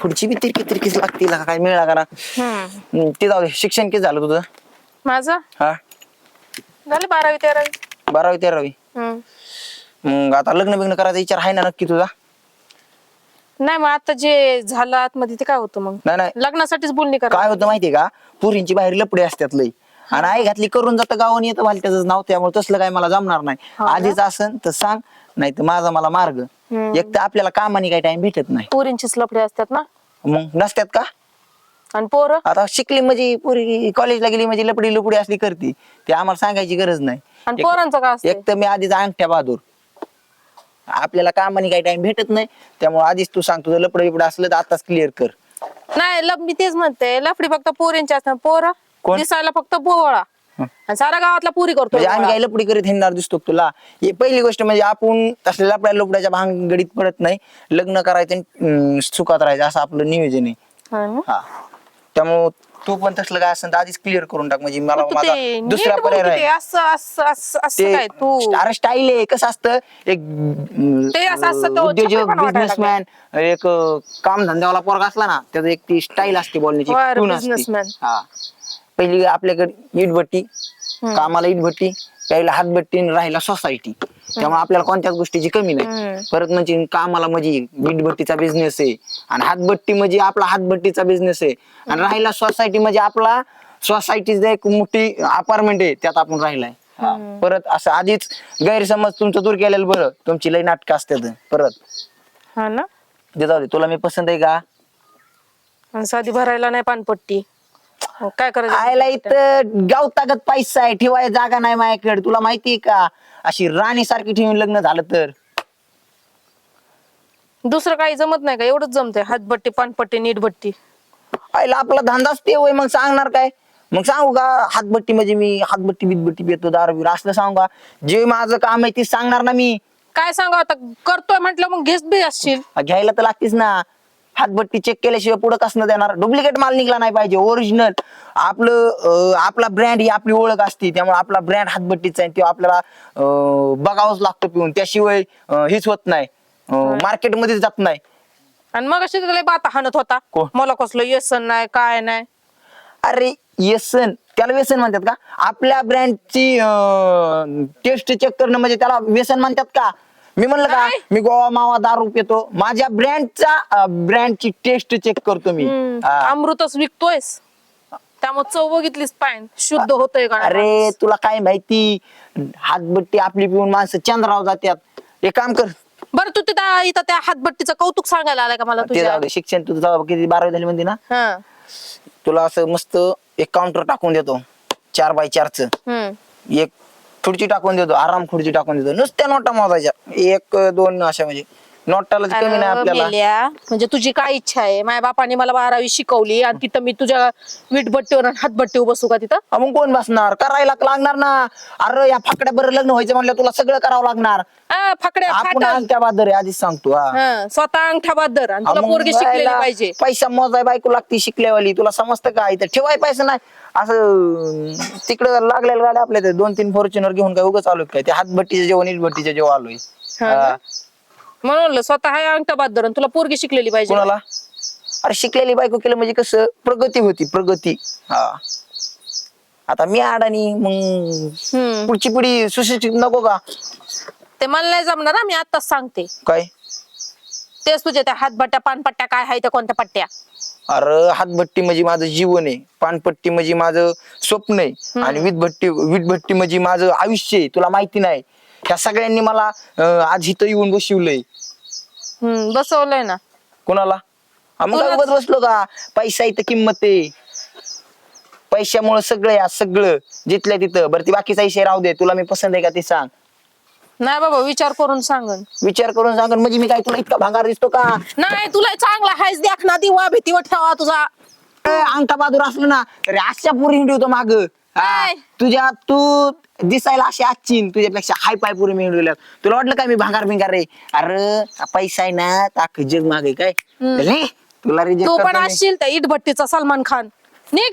पुढची बी तिरकी तिरकीच लागते हिला काय मिळाला का ना? हम्म. हम्म, ते जाऊ दे शिक्षण किती झालं तुझं? माझं? हा. झालं बारावी तेरावी. बारावी तेरावी. हम्म. मग आता लग्न बिग्न करायचा विचार आहे ना नक्की तुझा? नाही मग आता जे झालं आतमध्ये ते काय होतं मग? नाही नाही. लग्नासाठीच बोलणी करा. काय होतं माहितीये का? पुरींची बाहेर लपडे असतात लई. आणि आई घातली करून जातं गावाने येतं भाल त्याचं नाव त्यामुळे तसलं काय मला जमणार नाही. हा? आधीच असन तर सांग नाही तर माझा मला मार्ग. एक तर आपल्याला कामाने काही टाइम भेटत नाही. पोरींचीच लफडे असतात ना? मग नसतात का? आणि पोरं? आता शिकली म्हणजे पुरी कॉलेजला गेली म्हणजे लपडी लपडी असली करते. ते आम्हाला सांगायची गरज नाही. आणि पोरांचं काय असतं एक तर मी आधीच अंगठ्या बहादूर. आपल्याला कामाने काही टाइम भेटत नाही. त्यामुळे आधीच तू सांग तुझं लपड बिपड असलं तर आताच क्लिअर कर. नाही लप मी तेच म्हणते लफडी फक्त पोरींची असतात पोरं कोण? दिसायला फक्त बोवळा. आणि सारा गावातला पुरी करतो म्हणजे आम्ही. काही लपडी करीत हिंडणार दिसतो का तुला. हे पहिली गोष्ट म्हणजे आपण तसलेल्या आपल्या लपड्याच्या भांगडीत पडत नाही. लग्न करायचं आणि, अं, सुखात राहायचं. असं आपलं नियोजन आहे. हा ना? हा. त्यामुळं तू पण तसलं काय असेल तर आधीच क्लिअर करून टाक. म्हणजे मला तू माझा ते दुसरा नीट पर्याय ते असं असं असं असं काय तू? ते अरे स्टाईल आहे. कसं असतं? एक अं, ते असं असतं तो उद्योजक वाटायला बिझनेसमॅन एक काम धंद्यावाला पोरगा असला ना त्याचं एक ती स्टाईल असते बोलण्याची. बर, tune असते. businessman. हा. पहिली आपल्याकडे इटभट्टी कामाला इटभट्टी प्यायला हातभट्टी आणि राहायला सोसायटी त्यामुळे आपल्याला कोणत्याच गोष्टीची कमी नाही. परत म्हणजे कामाला म्हणजे वीटभट्टीचा बिझनेस आहे आणि हातभट्टी म्हणजे आपला हातभट्टीचा बिझनेस आहे. आणि राहायला सोसायटी म्हणजे आपला सोसायटीचा एक मोठी अपार्टमेंट आहे त्यात आपण राहिलाय. परत असं आधीच गैरसमज तुमचं दूर केलेलं बरं. तुमची लई नाटकं असतात. परत. हा ना? ते जाऊ दे तुला मी पसंत आहे का? साधी भरायला नाही पानपट्टी. काय आयला करायचं इथं गावतागत पैसा आहे ठेवाय जागा नाही माझ्याकडे. तुला माहितीये का? अशी राणी सारखी ठेवून लग्न झालं तर. दुसरं काही जमत नाही का? एवढंच जमतंय. हातभट्टी पानपट्टी नीटभट्टी. आईला आपला धंदाच ते होय. मग सांगणार काय? मग सांगू का? हातभट्टी म्हणजे मी हातभट्टी बितभट्टी पितो दारू बिरू असलं सांगू का? जे माझं काम आहे ते सांगणार ना मी. काय सांगा आता? करतोय म्हटलं मग घेस बी असशील. घ्यायला तर लागतीच ना. हातभट्टी चेक केल्याशिवाय पुढे कसं देणार? डुप्लिकेट माल निघला नाही पाहिजे ओरिजिनल आपलं आपला ब्रँड ही आपली ओळख असते त्यामुळे आपला ब्रँड हातभट्टीचा आहे तो आपल्याला बघावंच लागतो पिऊन. त्याशिवाय हेच होत नाही. मार्केटमध्ये जात नाही. आणि मग अशी त्याला बाता हाणत होता? मला कसलं व्यसन नाही काय नाही. अरे व्यसन? त्याला व्यसन म्हणतात का? आपल्या ब्रँडची टेस्ट चेक करणं म्हणजे त्याला व्यसन म्हणतात का? मी म्हणलं का काय? मी गोवा मावा दारू पितो. माझ्या ब्रँडचा ब्रँडची टेस्ट चेक करतो मी. हा. अमृतच विकतोयस. त्यामुळे चव बघितलीच पाहिजे शुद्ध होतंय का अरे तुला काय माहिती? हातबट्टी आपली पिऊन माणसं चंद्राव जात्यात. एक काम कर. बरं तू तिथं इथं त्या हातभट्टीचं कौतुक सांगायला आलाय का मला ते तुझ्या? जाऊ दे, शिक्षण तुझं जाऊ किती बारावी झाली म्हणते ना? हा. तुला असं मस्त एक काउंटर टाकून देतो. चार बाय चारच. हम्म. एक खुर्ची टाकून देतो आराम खुर्ची टाकून देतो. नुसत्या नोटा मोजायच्या. एक दोन अशा म्हणजे. नोटाला कमी नाही अरे आपल्याला. मेल्या, म्हणजे तुझी काय इच्छा आहे? माझ्या बापाने मला बारावी शिकवली आणि तिथं मी तुझ्या वीटभट्टीवर आणि हातभट्टीवर बसू का तिथं. मग कोण बसणार? करायला लागणार ना. अरे या फाकड्या बरं लग्न व्हायचं म्हणलं तुला सगळं करावं लागणार. आ, फाकड्या आपण फाटल. अंगठ्या बादर आहे आधीच सांगतो हा. हा, स्वतः अंगठा बादर आणि तुला मग पोरगी शिकलेली पाहिजे. पैसा मोजाय बायको लागती शिकल्यावाली. तुला समजतं का? इथं ठेवाय पैसा नाही. असं तिकडं लागलेल्या गाड्या आपल्या इथे दोन तीन फॉर्च्युनर घेऊन काय उगाच आलोय काय? ते हातभट्टीच्या जेवण इटभट्टीच्या जेव्हा आलोय? हा. म्हणून म्हणलं, स्वतः आहे अंगठा आणि तुला पोरगी शिकलेली पाहिजे. कोणाला? अरे शिकलेली बायको केलं म्हणजे कसं? प्रगती होती प्रगती. हा. आता मी अडाणी मग हम्म. पुढची पिढी सुशिक्षित नको का? ते मला नाही जमणार हा, मी आताच सांगते. काय? तेच तुझ्या त्या हातभट्ट्या पानपट्ट्या काय आहे त्या कोणत्या पट्ट्या? अरे हातभट्टी म्हणजे माझं जीवन आहे. पानपट्टी म्हणजे माझं स्वप्न आहे. आणि वीटभट्टी वीटभट्टी म्हणजे माझं आयुष्य आहे. तुला माहिती नाही. ह्या सगळ्यांनी मला अं, आज इथं येऊन बसवलंय. हम्म बसवलंय ना. कोणाला? हा, मग काय कोणाच? उगाच बसलो का? पैसा इथं किंमत आहे. पैशामुळे सगळं या सगळं. जिथल्या तिथं. बरं ती बाकीचा विषय राहू दे. तुला मी पसंत आहे का ते सांग. नाही बाबा विचार करून सांगन. विचार करून सांग म्हणजे मी काय तुला इतका भांगार दिसतो का? नाही तुला चांगला हायच देख ना. दिवा भीतीवर ठेवा तुझा. अंगठा बहादूर असलो ना तरी अशा पुरी हिंडवतो माग. काय? तुझ्या तू दिसायला अशी आजची तुझ्यापेक्षा हाय पाय पुरी मी हिंडवल्या तुला वाटलं काय मी भांगार भिंगार रे? अरे हा पैसा आहे ना ताक जग मागे काय? रे तुला रिजेक्ट तू पण असशील त्या इटभट्टीचा सलमान खान. निघ.